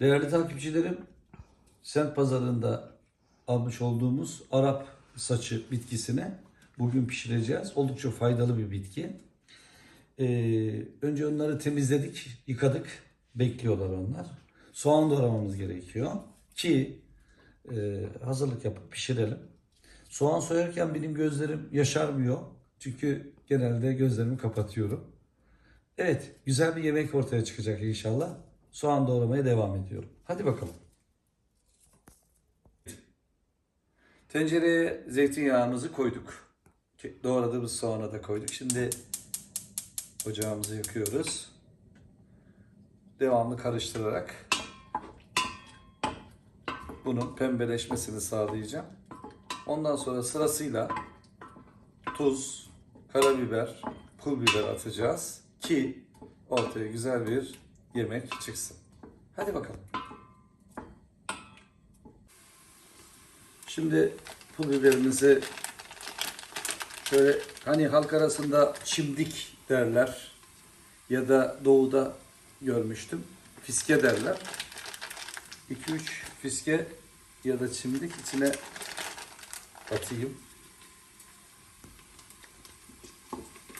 Değerli takipçilerim, semt pazarında almış olduğumuz Arap saçı bitkisini bugün pişireceğiz. Oldukça faydalı bir bitki. Ee, önce onları temizledik, yıkadık. Bekliyorlar onlar. Soğan doğramamız gerekiyor ki e, hazırlık yapıp pişirelim. Soğan soyarken benim gözlerim yaşarmıyor. Çünkü genelde gözlerimi kapatıyorum. Evet, güzel bir yemek ortaya çıkacak inşallah. Soğan doğramaya devam ediyorum. Hadi bakalım. Tencereye zeytinyağımızı koyduk. Doğradığımız soğanı da koyduk. Şimdi ocağımızı yakıyoruz. Devamlı karıştırarak bunun pembeleşmesini sağlayacağım. Ondan sonra sırasıyla tuz, karabiber, pul biber atacağız ki ortaya güzel bir yemek çıksın. Hadi bakalım. Şimdi pul biberimizi şöyle hani halk arasında çimdik derler ya da doğuda görmüştüm. Fiske derler. 2-3 fiske ya da çimdik içine atayım.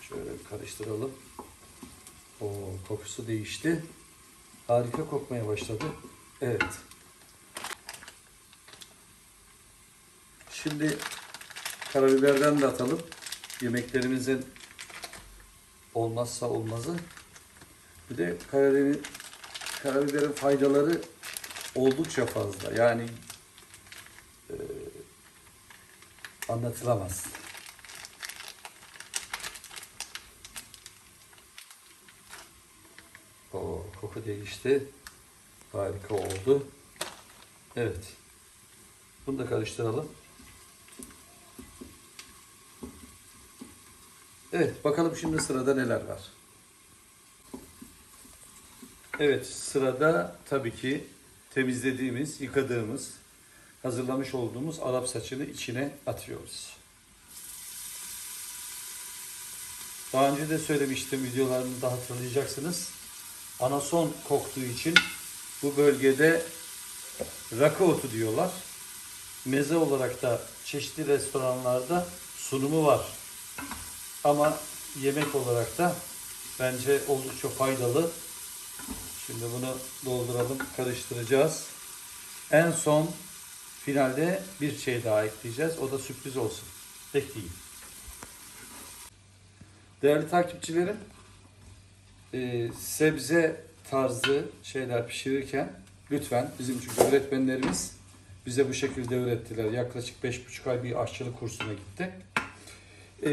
Şöyle karıştıralım. O kokusu değişti. Harika kokmaya başladı. Evet. Şimdi karabiberden de atalım. Yemeklerimizin olmazsa olmazı. Bir de karabiberin, karabiberin faydaları oldukça fazla. Yani e, anlatılamaz. O koku değişti. Harika oldu. Evet. Bunu da karıştıralım. Evet, bakalım şimdi sırada neler var. Evet, sırada tabii ki temizlediğimiz, yıkadığımız, hazırlamış olduğumuz Arap saçını içine atıyoruz. Daha önce de söylemiştim, videolarımda hatırlayacaksınız. Anason koktuğu için bu bölgede rakı otu diyorlar. Meze olarak da çeşitli restoranlarda sunumu var. Ama yemek olarak da bence oldukça faydalı. Şimdi bunu dolduralım, karıştıracağız. En son finalde bir şey daha ekleyeceğiz. O da sürpriz olsun. Bekleyin. Değerli takipçilerim, e, sebze tarzı şeyler pişirirken lütfen bizim çünkü öğretmenlerimiz bize bu şekilde öğrettiler. Yaklaşık 5,5 ay bir aşçılık kursuna gitti. E,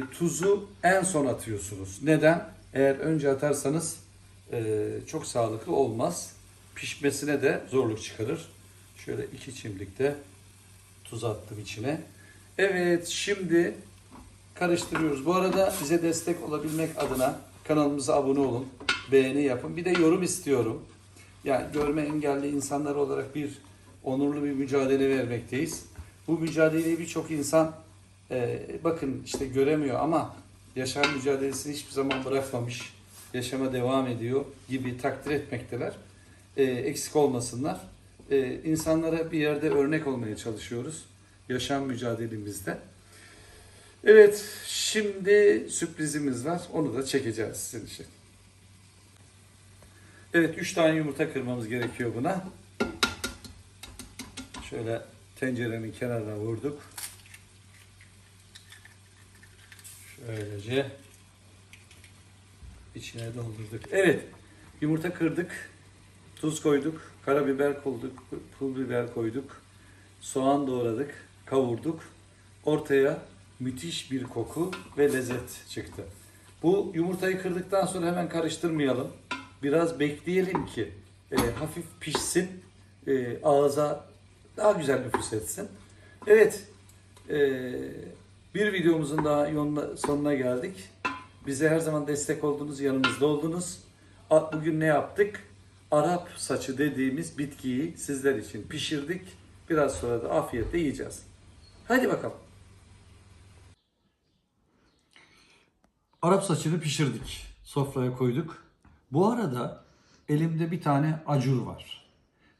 tuzu en son atıyorsunuz. Neden? Eğer önce atarsanız e, çok sağlıklı olmaz. Pişmesine de zorluk çıkarır. Şöyle iki çimdik de tuz attım içine. Evet şimdi karıştırıyoruz. Bu arada bize destek olabilmek adına kanalımıza abone olun. Beğeni yapın. Bir de yorum istiyorum. Yani görme engelli insanlar olarak bir onurlu bir mücadele vermekteyiz. Bu mücadeleyi birçok insan e, bakın işte göremiyor ama yaşam mücadelesini hiçbir zaman bırakmamış. Yaşama devam ediyor gibi takdir etmekteler. E, eksik olmasınlar. E, insanlara bir yerde örnek olmaya çalışıyoruz. Yaşam mücadelemizde. Evet, şimdi sürprizimiz var. Onu da çekeceğiz sizin için. Evet, 3 tane yumurta kırmamız gerekiyor buna. Şöyle tencerenin kenarına vurduk. Şöylece içine doldurduk. Evet, yumurta kırdık. Tuz koyduk, karabiber koyduk, pul biber koyduk. Soğan doğradık, kavurduk. Ortaya müthiş bir koku ve lezzet çıktı. Bu yumurtayı kırdıktan sonra hemen karıştırmayalım. Biraz bekleyelim ki e, hafif pişsin, e, ağza daha güzel nüfus etsin. Evet, e, bir videomuzun daha yoluna, sonuna geldik. Bize her zaman destek oldunuz, yanımızda oldunuz. Bugün ne yaptık? Arap saçı dediğimiz bitkiyi sizler için pişirdik. Biraz sonra da afiyetle yiyeceğiz. Hadi bakalım. Arap saçını pişirdik. Sofraya koyduk. Bu arada elimde bir tane acur var.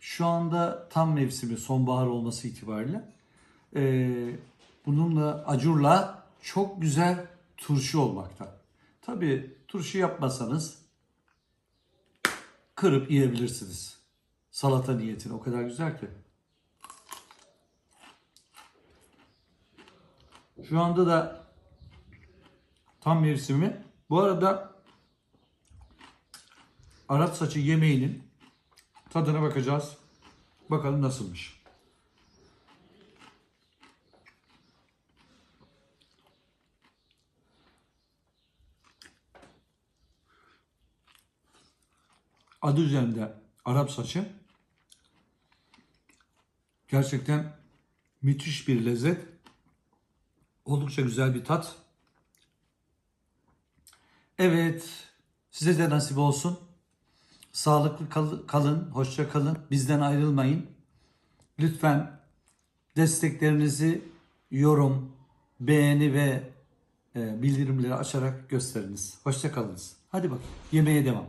şu anda tam mevsimi sonbahar olması itibariyle ee, bununla acurla çok güzel turşu olmakta. Tabii turşu yapmasanız kırıp yiyebilirsiniz. Salata niyetine o kadar güzel ki. Şu anda da tam mevsimi. Bu arada Arap saçı yemeğinin tadına bakacağız. Bakalım nasılmış. Adı üzerinde Arap saçı. Gerçekten müthiş bir lezzet. Oldukça güzel bir tat. Evet, size de nasip olsun. Sağlıklı kal- kalın, hoşça kalın. Bizden ayrılmayın. Lütfen desteklerinizi yorum, beğeni ve e, bildirimleri açarak gösteriniz. Hoşça kalınız. Hadi bak, yemeğe devam.